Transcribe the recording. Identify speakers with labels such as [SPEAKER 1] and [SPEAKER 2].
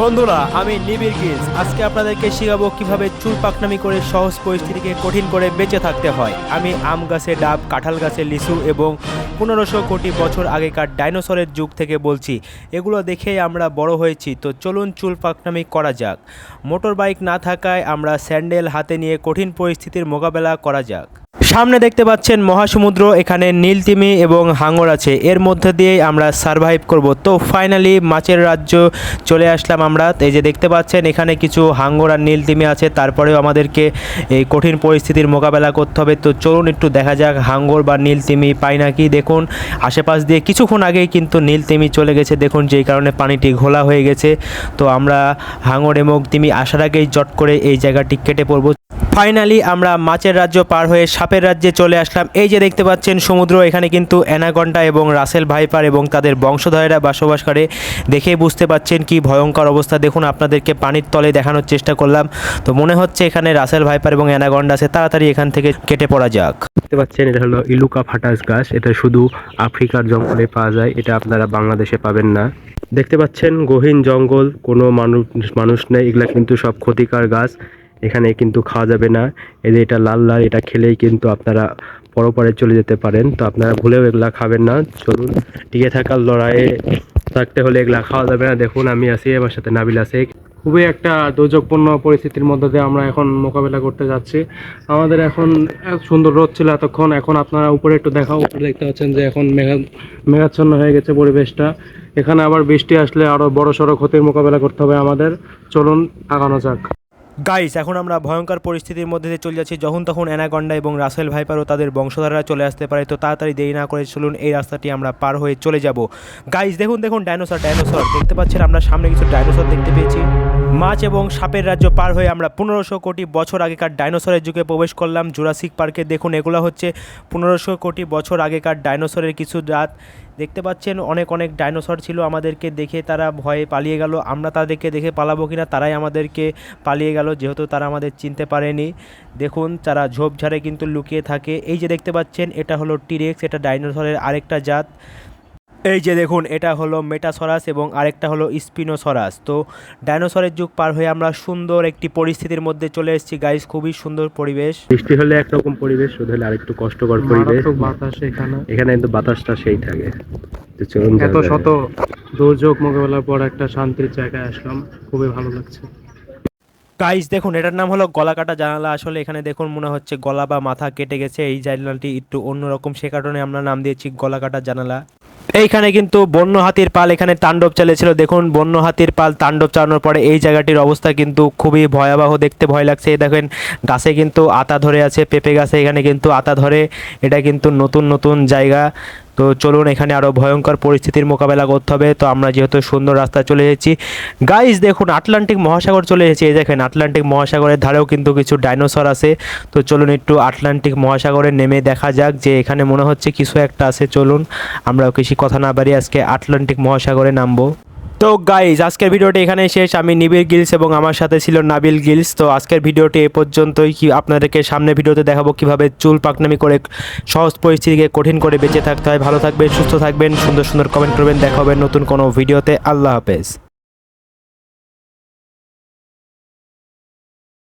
[SPEAKER 1] বন্ধুরা, আমি নিবিড় গিলস আজকে আপনাদেরকে শেখাবো কীভাবে চুল পাকনামি করে সহজ পরিস্থিতিকে কঠিন করে বেঁচে থাকতে হয়। আমি আম গাছে ডাব, কাঁঠাল গাছে লিচু এবং পনেরোশো কোটি বছর আগেকার ডাইনোসরের যুগ থেকে বলছি। এগুলো দেখেই আমরা বড় হয়েছি, তো চলুন চুল পাকনামি করা যাক। মোটর বাইক না থাকায় আমরা স্যান্ডেল হাতে নিয়ে কঠিন পরিস্থিতির মোকাবেলা করা যাক। সামনে দেখতে পাচ্ছেন মহাসমুদ্র, এখানে নীলতিমি এবং হাঙর আছে। এর মধ্যে দিয়েই আমরা সারভাইভ করব। তো ফাইনালি মাছের রাজ্য চলে আসলাম আমরা। এই যে দেখতে পাচ্ছেন, এখানে কিছু হাঙ্গর আর নীলতিমি আছে। তারপরেও আমাদেরকে এই কঠিন পরিস্থিতির মোকাবেলা করতে হবে। তো চলুন একটু দেখা যাক হাঙ্গর বা নীলতিমি পাই নাকি দেখুন, আশেপাশ দিয়ে কিছুক্ষণ আগেই কিন্তু নীলতিমি চলে গেছে। দেখুন, যেই কারণে পানিটি ঘোলা হয়ে গেছে। তো আমরা হাঙর এবং তিমি আসার আগেই জট করে এই জায়গাটি কেটে পড়ব। ফাইনালি আমরা মাছের রাজ্য পার হয়ে সাপের রাজ্যে চলে আসলাম। এই যে দেখতে পাচ্ছেন সমুদ্র, এখানে কিন্তু অ্যানাকন্ডা এবং রাসেল ভাইপার এবং তাদের বংশধরেরা বসবাস করে। দেখেই বুঝতে পাচ্ছেন কি ভয়ঙ্কর অবস্থা। দেখুন, আপনাদেরকে পানির তলে দেখানোর চেষ্টা করলাম। তো মনে হচ্ছে এখানে রাসেল ভাইপার এবং অ্যানাকন্ডা আছে। তাড়াতাড়ি এখান থেকে কেটে পড়া যাক। দেখতে পাচ্ছেন, এটা হলো ইলুকা ফাটাস গাছ। এটা শুধু আফ্রিকার জঙ্গলে পাওয়া যায়। এটা আপনারা বাংলাদেশে পাবেন না। দেখতে পাচ্ছেন, গহীন জঙ্গল। কোনো মানুষ মানুষ নেই। এগুলা কিন্তু সব ক্ষতিকার গাছ। এখানে কিন্তু খাওয়া যাবে না। এই যে এটা লাল লাল, এটা খেলেই কিন্তু আপনারা পরপরে চলে যেতে পারেন। তো আপনারা ভুলেও এগুলা খাবেন না। চলুন, টিকে থাকার লড়াইয়ে থাকতে হলে এগুলা খাওয়া যাবে না। দেখুন, আমি আছি, আমার সাথে নাবিল আছে। খুবই একটা দুর্যোগপূর্ণ পরিস্থিতির মধ্যে দিয়ে আমরা এখন মোকাবেলা করতে যাচ্ছি। আমাদের এখন সুন্দর রোদ ছিল এতক্ষণ। এখন আপনারা উপরে একটু দেখা উপরে দেখতে পাচ্ছেন যে এখন মেঘা, মেঘাচ্ছন্ন হয়ে গেছে পরিবেশটা। এখানে আবার বৃষ্টি আসলে আরও বড় সড়ো ক্ষতির মোকাবেলা করতে হবে আমাদের। চলুন, আগানো যাক। গাইস এখন আমরা ভয়ঙ্কর পরিস্থিতির মধ্যে দিয়ে চলে যাচ্ছি। যখন তখন অ্যানাকন্ডা এবং রাসেল ভাইপারও তাদের বংশধারা চলে আসতে পারে, তো তাড়াতাড়ি দেরি না করে চলুন এই রাস্তাটি আমরা পার হয়ে চলে যাব। গাইস দেখুন দেখুন ডাইনোসর ডাইনোসর দেখতে পাচ্ছেন, আমরা সামনে কিছু ডাইনোসর দেখতে পেয়েছি। মাছ এবং সাপের রাজ্য পার হয়ে আমরা পনেরোশো কোটি বছর আগেকার ডাইনোসরের যুগে প্রবেশ করলাম। জুরাসিক পার্কে দেখুন, এগুলো হচ্ছে পনেরোশো কোটি বছর আগেকার ডাইনোসরের কিছু জাত। দেখতে পাচ্ছেন, অনেক অনেক ডাইনোসর ছিল আমাদেরকে দেখে তারা ভয়ে পালিয়ে গেল। আমরা তাদেরকে দেখে পালাবো কিনা, তারাই আমাদেরকে পালিয়ে গেল, যেহেতু তারা আমাদের চিনতে পারেনি। দেখুন, তারা ঝোপঝাড়ে কিন্তু লুকিয়ে থাকে। এই যে দেখতে পাচ্ছেন, এটা হলো টিরেক্স, এটা ডাইনোসরের আরেকটা জাত। এই যে দেখুন এটা হলো মেটাসরাস এবং আরেকটা হলো স্পিনোসরাস। তো ডাইনোসরের যুগ পার হয়ে আমরা সুন্দর একটি পরিস্থিতির মধ্যে চলে এসেছি। গাইস খুবই সুন্দর পরিবেশ। বৃষ্টি হলে একরকম পরিবেশ শুধু হলে আরেকটু কষ্টকর পরিবেশ।
[SPEAKER 2] বাতাস এখানে।
[SPEAKER 1] এখানে কিন্তু বাতাসটা সেই থাকে। তো চলুন
[SPEAKER 2] এত শত দুর্যোগ মোকাবেলার পর একটা শান্তির জায়গায় আসলাম। খুবই ভালো লাগছে।
[SPEAKER 1] গাইস দেখুন এটার নাম হলো গলা কাটা জানালা। আসলে এখানে দেখুন মনে হচ্ছে গলা বা মাথা কেটে গেছে। এই জানালাটি একটু অন্যরকম। সে কারণে আমরা নাম দিয়েছি গলা কাটা জানালা। এইখানে কিন্তু বন্য হাতির পাল, এখানে তাণ্ডব চালিয়েছিল। দেখুন বন্য হাতির পাল তাণ্ডব চালানোর পরে এই জায়গাটির অবস্থা কিন্তু খুবই ভয়াবহ, দেখতে ভয় লাগছে। দেখেন, গাছে কিন্তু আতা ধরে আছে, পেঁপে গাছে এখানে কিন্তু আতা ধরে। এটা কিন্তু নতুন নতুন জায়গা। তো চলুন, এখানে আরও ভয়ঙ্কর পরিস্থিতির মোকাবেলা করতে হবে। তো আমরা যেহেতু সুন্দর রাস্তা চলে এসেছি গাইজ দেখুন আটলান্টিক মহাসাগর চলে এসেছি এই দেখেন আটলান্টিক মহাসাগরের ধারেও কিন্তু কিছু ডাইনোসর আছে। তো চলুন, একটু আটলান্টিক মহাসাগরে নেমে দেখা যাক যে এখানে মনে হচ্ছে কিছু একটা আছে। চলুন, আমরাও কিছু কথা না বাড়ি আজকে আটলান্টিক মহাসাগরে নামবো। তো গাইজ আজকের ভিডিওটি এখানে শেষ। আমি নিবির গিলস এবং আমার সাথে ছিল নাবিল গিলস। তো আজকের ভিডিওটি এ পর্যন্তই। কি আপনাদেরকে সামনে ভিডিওতে দেখাবো কীভাবে চুল পাকনামি করে সহজ পরিস্থিতিকে কঠিন করে বেঁচে থাকতে হয়। ভালো থাকবেন, সুস্থ থাকবেন, সুন্দর সুন্দর কমেন্ট করবেন। দেখা হবে নতুন কোনো ভিডিওতে। আল্লাহ হাফেজ।